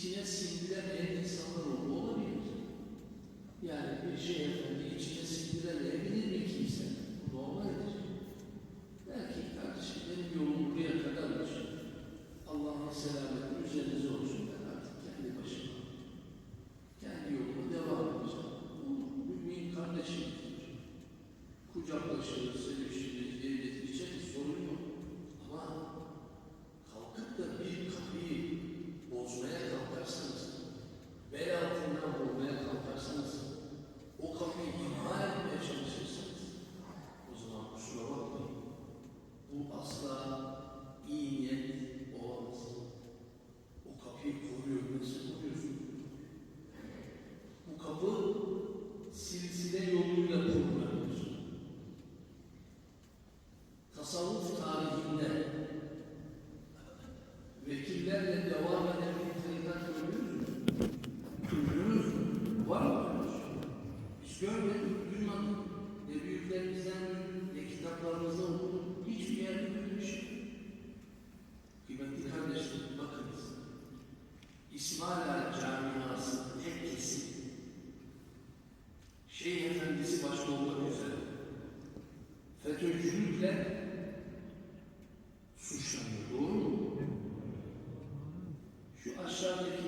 tinha sim, a eles çalışırsanız, o zaman kusura bakmayın. Bu asla iyi niyet olamaz. O kapıyı koruyor, nasıl koruyorsun? Bu kapı silsile yoluyla kurulabilir. Tasavvuf tarihinde vekillerle devam eden bir tarikat görüyoruz mu? Görüyoruz? Var mı? Biz görmedik, büyüklerimizden ne kitaplarımızda okuduk. Hiçbir yerde yok. Kıymetli kardeşlerim bakınız. İsmaila camiası tek kesim. Şeyh Efendisi başta olmak üzere FETÖ'cülükle suçlanıyor. Doğru mu? Şu aşağıdaki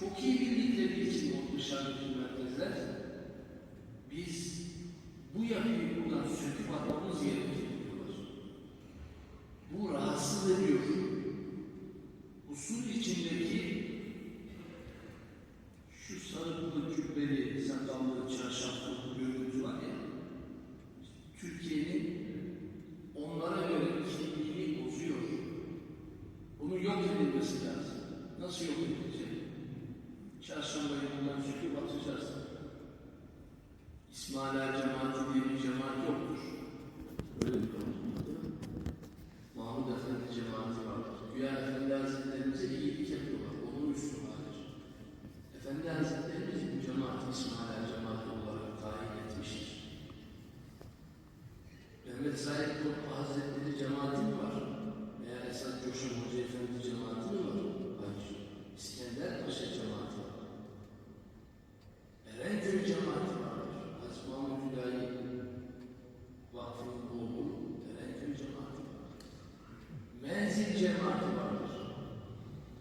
Çok iyi bildikleri için o dışarıdaki merkezler biz bu yapıyı buradan söküp atmamız gerekir diyorlar. Bu rahatsız ediyor. Usul içindeki şu sarıklı cübbeli, sakallı, çarşaflı görüntü var ya, Türkiye'nin onlara göre kimliğini bozuyor. Bunun yok edilmesi lazım. Nasıl yok edilecek? Çarşamba yolundan söküp atacağız. İsmaila cemaati diye bir cemaat yoktur. Öyle bir konu. Mahmud Efendi cemaati vardır. Güya Efendi Hazretlerimize iyilik yapıyorlar. Onun üstü hariç. Efendi Hazretlerimiz bu cemaati İsmaila cemaati olarak tayin etmiştir. Mehmet Said Kutlu Hazretleri cemaati mi var? Veya Esad Coşun Hoca Efendi cemaati mi var? Hayır. İskender Paşa cemaati var. Erenköy cemaati vardır. Hazreti Mahmud Hüdayi Vakfı'nın oğlu Erenköy cemaati vardır. Menzil cemaati vardır.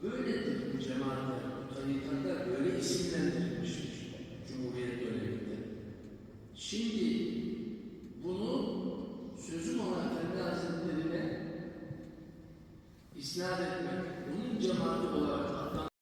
Böyledir bu cemaatler, bu tarikatlar böyle isimlendirilmiştir Cumhuriyet döneminde. Şimdi bunu sözüm olan Efendi Hazretleri'ne isnat etmek, bunun cemaati